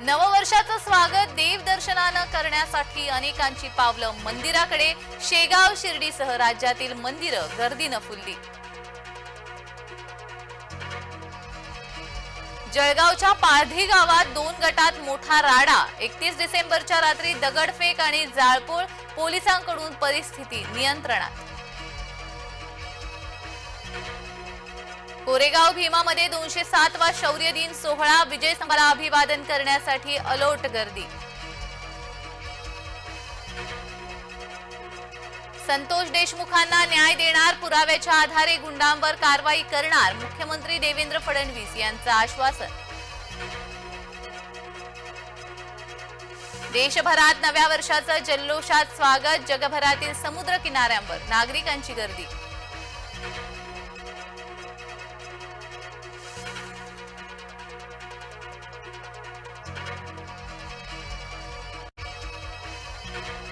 नववर्षाचं स्वागत देवदर्शनानं करण्यासाठी अनेकांची पावलं मंदिराकडे. शेगाव शिर्डीसह राज्यातील मंदिरं गर्दीनं फुलली. जळगावच्या पारधी गावात दोन गटात मोठा राडा. एकतीस डिसेंबरच्या रात्री दगडफेक आणि जाळपोळ पोलिसांकडून परिस्थिती नियंत्रणात. कोरेगाव भीमामध्ये दोनशे सातवा शौर्य दिन सोहळा विजय स्तंभाला अभिवादन करण्यासाठी अलोट गर्दी. संतोष देशमुखांना न्याय देणार पुराव्याच्या आधारे गुंडांवर कारवाई करणार मुख्यमंत्री देवेंद्र फडणवीस यांचं आश्वासन. देशभरात नव्या वर्षाचं जल्लोषात स्वागत जगभरातील समुद्र किनाऱ्यांवर नागरिकांची गर्दी.